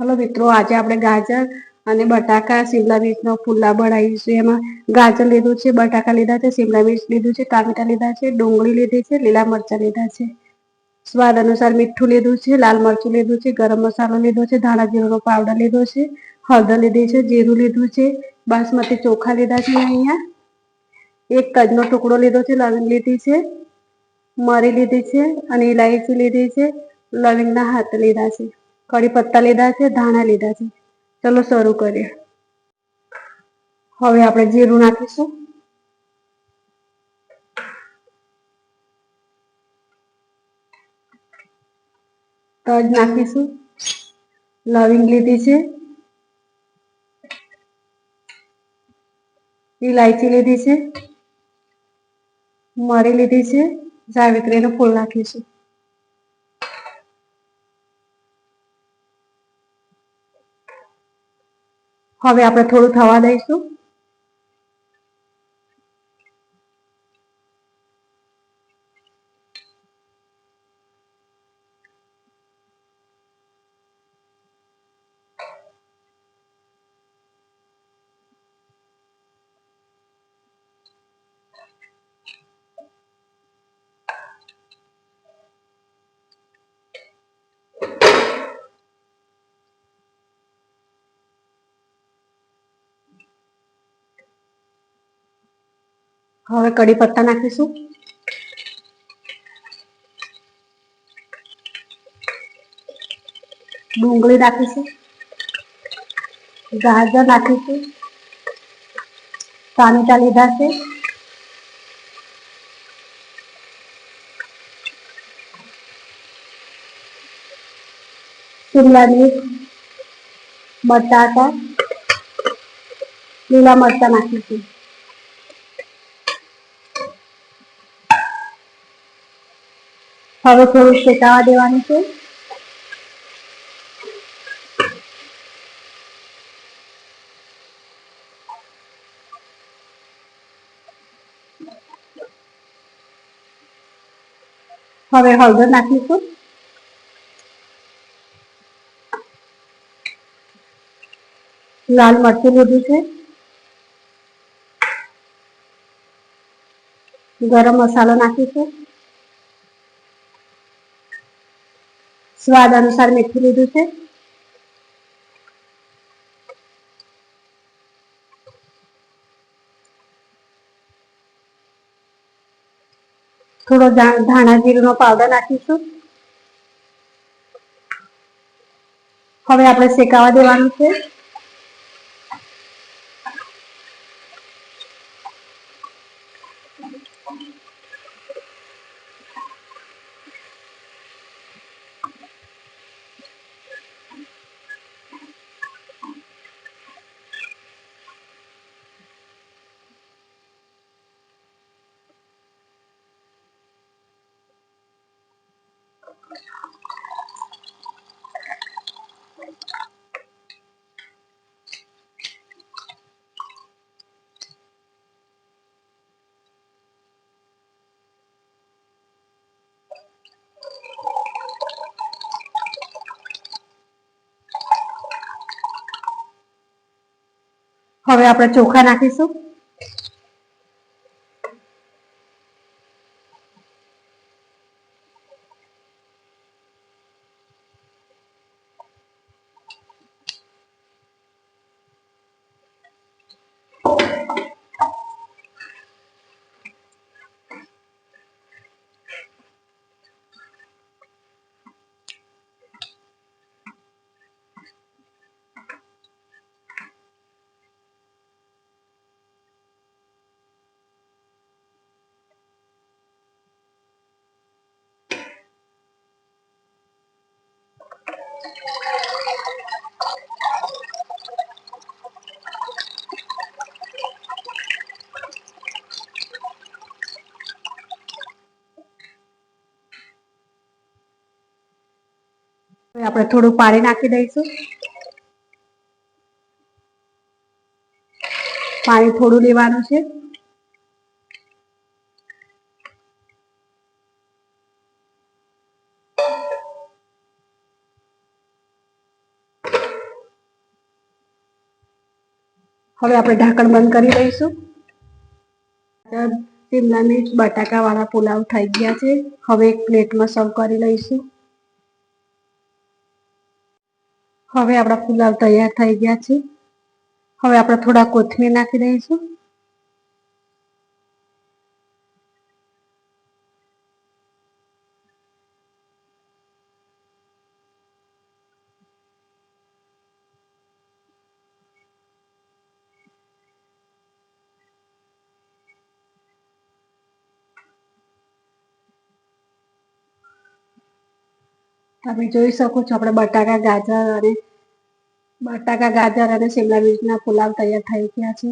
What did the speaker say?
Hello મિત્રો, આજે આપણે ગાજર અને બટાકા શિમલા મિર્ચનો ફુલ્લા બનાવીશું. એમાં ગાજર લીધું છે, બટાકા લીધા છે, શિમલા મિર્ચ લીધું છે, ટામેટા લીધા છે, ડુંગળી લીધી છે, લીલા મરચાં લીધા છે. સ્વાદ અનુસાર મીઠું લીધું છે, લાલ મરચું લીધું છે, ગરમ મસાલો લીધો છે, ધાણા જીરુંનો પાવડર લીધો છે, હળદર લીધી છે, જીરું લીધું છે, બાસમતી ચોખા લીધા છે અહીંયા. એક તજનો ટુકડો લીધો છે, લવિંગ લીધી છે, મરી લીધી છે અને ઇલાયચી લીધી છે, લવિંગના હાથ લીધા છે. કડી પત્તા લીધા છે, ધાણા લીધા છે. ચલો શરૂ કરીએ. હવે આપણે જીરું નાખીશું. તજ નાખીશું. લવિંગ લીધી છે. ઇલાયચી લીધી છે. મરી લીધી છે. જાવિત્રીનું ફૂલ નાખીશું. હવે આપણે થોડું થવા દઈશું. હવે કડી પત્તા નાખીશું. ડુંગળી નાખીશું. ગાજર નાખીશું. ટામેટા લીધા છે. શિમલા મિર્ચ બટાકા લીલા મરચાં નાખીશું. હવે થોડું શેકાવા દેવાનું છે. હવે હળદર નાખીશું. લાલ મરચું લીધું છે. ગરમ મસાલો નાખીશું. સ્વાદ અનુસાર મીઠું લીધું છે થોડો ધાણા જીરુંનો પાવડર નાખીશું હવે આપણે શેકાવા દેવાનું છે હવે આપણે ચોખા નાખીશું આપણે થોડું પાણી નાખી દઈશું. પાણી થોડું લેવાનું છે. હવે આપણે ઢાંકણ બંધ કરી દઈશું. શિમલા મિર્ચ બટાકાવાળા પુલાવ થઈ ગયા છે. હવે એક પ્લેટમાં સર્વ કરી લઈશું. હવે આપણા પુલાવ તૈયાર થઈ ગયા છે. હવે આપણે થોડા કોથમીર નાખી દઈશું. તમે જોઈ શકો છો, આપણે બટાકા, ગાજર અને બટાકા, ગાજર અને શિમલા મિર્ચના પુલાવ તૈયાર થઈ ગયા છે.